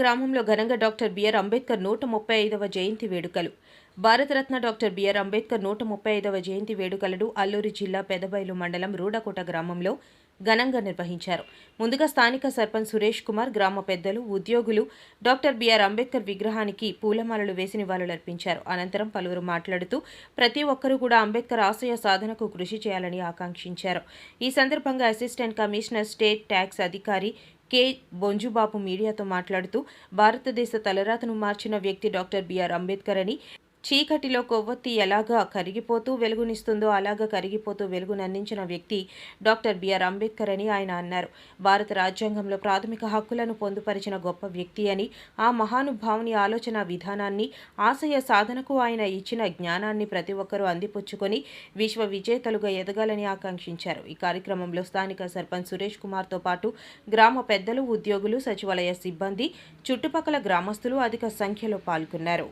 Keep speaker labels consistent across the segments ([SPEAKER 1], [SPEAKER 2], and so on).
[SPEAKER 1] గ్రామంలో ఘనంగా doctor BR Ambedkar నూట ముప్పై ఐదవ జయంతి వేడుకలు. భారతరత్న డాక్టర్ బిఆర్ అంబేద్కర్ నూట ముప్పై ఐదవ జయంతి వేడుకలను అల్లూరి జిల్లా పెదబైలు మండలం రూడకోట గ్రామంలో ఘనంగా నిర్వహించారు. ముందుగా స్థానిక సర్పంచ్ సురేష్ కుమార్ గ్రామ పెద్దలు ఉద్యోగులు డాక్టర్ బిఆర్ అంబేద్కర్ విగ్రహానికి పూలమాలలు వేసి నివాళులర్పించారు. అనంతరం పలువురు మాట్లాడుతూ ప్రతి ఒక్కరూ కూడా అంబేద్కర్ ఆశయ సాధనకు కృషి చేయాలని ఆకాంక్షించారు. ఈ సందర్భంగా అసిస్టెంట్ కమిషనర్ స్టేట్ ట్యాక్స్ అధికారి కె. బొంజుబాబు మీడియాతో మాట్లాడుతూ భారతదేశ తలరాతను మార్చిన వ్యక్తి డాక్టర్ బిఆర్ అంబేద్కర్ అని చీకటిలో కొవ్వొత్తి ఎలాగా కరిగిపోతూ వెలుగునిస్తుందో అలాగా కరిగిపోతూ వెలుగునందించిన వ్యక్తి డాక్టర్ బిఆర్ అంబేద్కర్ అని ఆయన అన్నారు. భారత రాజ్యాంగంలో ప్రాథమిక హక్కులను పొందుపరిచిన గొప్ప వ్యక్తి అని ఆ మహానుభావుని ఆలోచన విధానాన్ని ఆశయ సాధనకు ఆయన ఇచ్చిన జ్ఞానాన్ని ప్రతి ఒక్కరూ అందిపుచ్చుకొని విశ్వ విజేతలుగా ఎదగాలని ఆకాంక్షించారు. ఈ కార్యక్రమంలో స్థానిక సర్పంచ్ సురేష్ కుమార్తో పాటు గ్రామ పెద్దలు ఉద్యోగులు సచివాలయ సిబ్బంది చుట్టుపక్కల గ్రామస్తులు అధిక సంఖ్యలో పాల్గొన్నారు.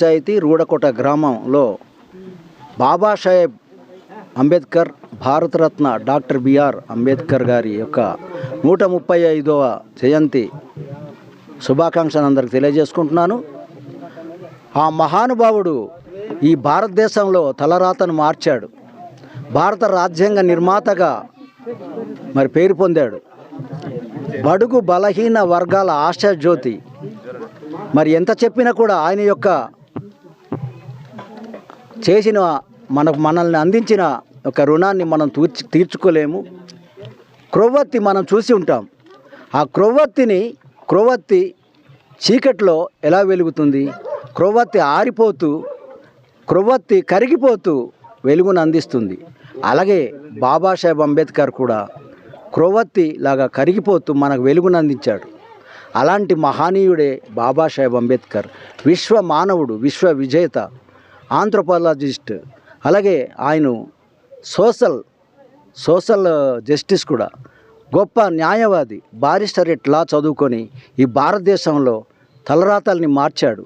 [SPEAKER 2] పంచాయతీ రూడకోట గ్రామంలో బాబాసాహెబ్ అంబేద్కర్ భారతరత్న డాక్టర్ బిఆర్ అంబేద్కర్ గారి యొక్క నూట ముప్పై ఐదవ జయంతి శుభాకాంక్షలు అందరికి తెలియజేసుకుంటున్నాను. ఆ మహానుభావుడు ఈ భారతదేశంలో తలరాతను మార్చాడు. భారత రాజ్యాంగ నిర్మాతగా మరి పేరు పొందాడు. బడుగు బలహీన వర్గాల ఆశాజ్యోతి. మరి ఎంత చెప్పినా కూడా ఆయన యొక్క చేసిన మనకు మనల్ని అందించిన ఒక రుణాన్ని మనం తీర్చి తీర్చుకోలేము. క్రొవ్వత్తి మనం చూసి ఉంటాం. ఆ క్రొవ్వత్తిని క్రొవ్వత్తి చీకట్లో ఎలా వెలుగుతుంది? క్రొవ్వత్తి ఆరిపోతూ క్రొవ్వత్తి కరిగిపోతూ వెలుగును అందిస్తుంది. అలాగే బాబాసాహెబ్ అంబేద్కర్ కూడా క్రొవ్వత్తి లాగా కరిగిపోతూ మనకు వెలుగును అందించాడు. అలాంటి మహనీయుడే బాబాసాహెబ్ అంబేద్కర్. విశ్వ మానవుడు విశ్వ విజేత ఆంథ్రోపాలజిస్ట్. అలాగే ఆయన సోషల్ సోషల్ జస్టిస్ కూడా. గొప్ప న్యాయవాది బారిస్టరేట్ లా చదువుకొని ఈ భారతదేశంలో తలరాతల్ని మార్చాడు.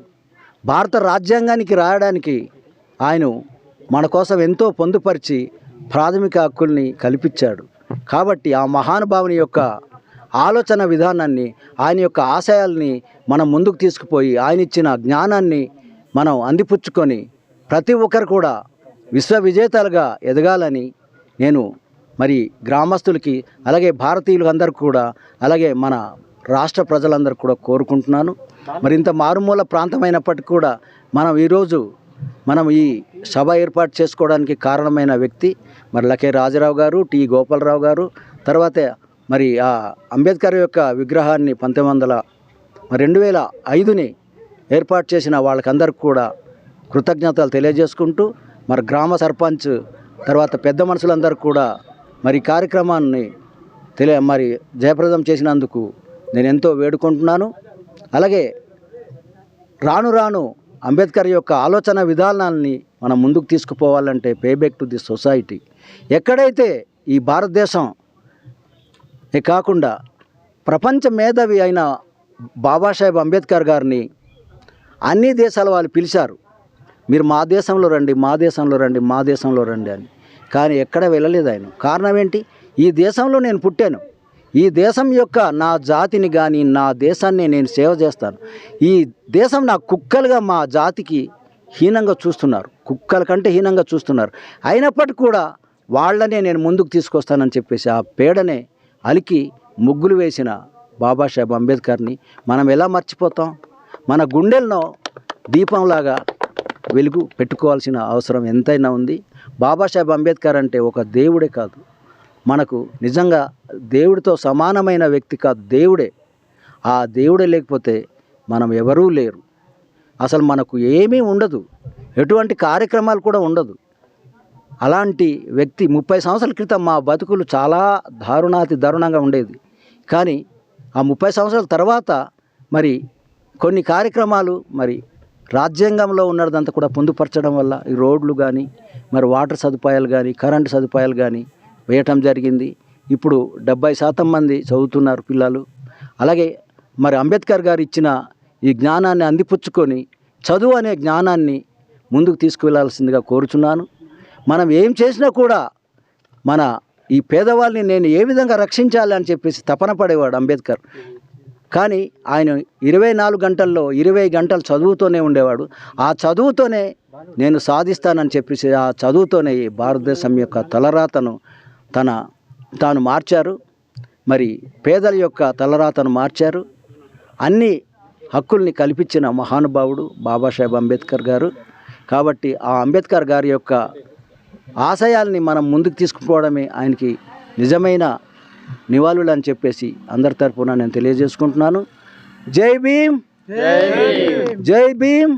[SPEAKER 2] భారత రాజ్యాంగానికి రాయడానికి ఆయన మన కోసం ఎంతో పొందుపరిచి ప్రాథమిక హక్కుల్ని కల్పించాడు. కాబట్టి ఆ మహానుభావుని యొక్క ఆలోచన విధానాన్ని ఆయన యొక్క ఆశయాల్ని మనం ముందుకు తీసుకుపోయి ఆయన ఇచ్చిన జ్ఞానాన్ని మనం అందిపుచ్చుకొని ప్రతి ఒక్కరు కూడా విశ్వ విజేతలుగా ఎదగాలని నేను మరి గ్రామస్తులకి అలాగే భారతీయులు అందరికీ కూడా అలాగే మన రాష్ట్ర ప్రజలందరూ కూడా కోరుకుంటున్నాను. మరి ఇంత మారుమూల ప్రాంతమైనప్పటికీ కూడా మనం ఈరోజు మనం ఈ సభ ఏర్పాటు చేసుకోవడానికి కారణమైన వ్యక్తి మరి లకే రాజరావు గారు టి గోపాలరావు గారు తర్వాత మరి ఆ అంబేద్కర్ యొక్క విగ్రహాన్ని పంతొమ్మిది వందల రెండు వేల ఐదుని ఏర్పాటు చేసిన వాళ్ళకందరికి కూడా కృతజ్ఞతలు తెలియజేసుకుంటూ మరి గ్రామ సర్పంచ్ తర్వాత పెద్ద మనుషులందరూ కూడా మరి కార్యక్రమాన్ని తెలియ మరి జయప్రదం చేసినందుకు నేను ఎంతో వేడుకుంటున్నాను. అలాగే రాను రాను అంబేద్కర్ యొక్క ఆలోచన విధానాల్ని మనం ముందుకు తీసుకుపోవాలంటే పేబ్యాక్ టు ది సొసైటీ ఎక్కడైతే ఈ భారతదేశం కాకుండా ప్రపంచ మేధావి అయిన బాబాసాహెబ్ అంబేద్కర్ గారిని అన్ని దేశాల వాళ్ళు పిలిచారు. మీరు మా దేశంలో రండి మా దేశంలో రండి మా దేశంలో రండి అని. కానీ ఎక్కడ వెళ్ళలేదు ఆయన. కారణం ఏంటి? ఈ దేశంలో నేను పుట్టాను. ఈ దేశం యొక్క నా జాతిని కానీ నా దేశాన్ని నేను సేవ చేస్తాను. ఈ దేశం నా కుక్కలుగా మా జాతికి హీనంగా చూస్తున్నారు. కుక్కల కంటే హీనంగా చూస్తున్నారు. అయినప్పటికీ కూడా వాళ్ళనే నేను ముందుకు తీసుకొస్తానని చెప్పేసి ఆ పేడనే అలికి ముగ్గులు వేసిన బాబాసాహెబ్ అంబేద్కర్ని మనం ఎలా మర్చిపోతాం? మన గుండెల్లో దీపంలాగా వెలుగు పెట్టుకోవాల్సిన అవసరం ఎంతైనా ఉంది. బాబాసాహెబ్ అంబేద్కర్ అంటే ఒక దేవుడే కాదు. మనకు నిజంగా దేవుడితో సమానమైన వ్యక్తి కాదు దేవుడే. ఆ దేవుడే లేకపోతే మనం ఎవరూ లేరు. అసలు మనకు ఏమీ ఉండదు. ఎటువంటి కార్యక్రమాలు కూడా ఉండదు. అలాంటి వ్యక్తి ముప్పై సంవత్సరాల క్రితం మా బతుకులు చాలా దారుణాతి దారుణంగా ఉండేది. కానీ ఆ ముప్పై సంవత్సరాల తర్వాత మరి కొన్ని కార్యక్రమాలు మరి రాజ్యాంగంలో ఉన్నదంతా కూడా పొందుపరచడం వల్ల ఈ రోడ్లు కానీ మరి వాటర్ సదుపాయాలు కానీ కరెంటు సదుపాయాలు కానీ వేయటం జరిగింది. ఇప్పుడు డెబ్బై శాతం మంది చదువుతున్నారు పిల్లలు. అలాగే మరి అంబేద్కర్ గారు ఇచ్చిన ఈ జ్ఞానాన్ని అందిపుచ్చుకొని చదువు అనే జ్ఞానాన్ని ముందుకు తీసుకువెళ్ళాల్సిందిగా కోరుచున్నాను. మనం ఏం చేసినా కూడా మన ఈ పేదవాళ్ళని నేను ఏ విధంగా రక్షించాలి అని చెప్పేసి తపన పడేవాడు అంబేద్కర్. కానీ ఆయన ఇరవై నాలుగు గంటల్లో ఇరవై గంటలు చదువుతూనే ఉండేవాడు. ఆ చదువుతోనే నేను సాధిస్తానని చెప్పేసి ఆ చదువుతోనే భారతదేశం యొక్క తలరాతను తన తాను మార్చారు. మరి పేదల యొక్క తలరాతను మార్చారు. అన్ని హక్కుల్ని కల్పించిన మహానుభావుడు బాబాసాహెబ్ అంబేద్కర్ గారు. కాబట్టి ఆ అంబేద్కర్ గారి యొక్క ఆశయాల్ని మనం ముందుకు తీసుకుపోవడమే ఆయనకి నిజమైన నివాళులు అని చెప్పేసి అందరి తరపున నేను తెలియజేసుకుంటున్నాను. జై భీమ్! జై భీమ్!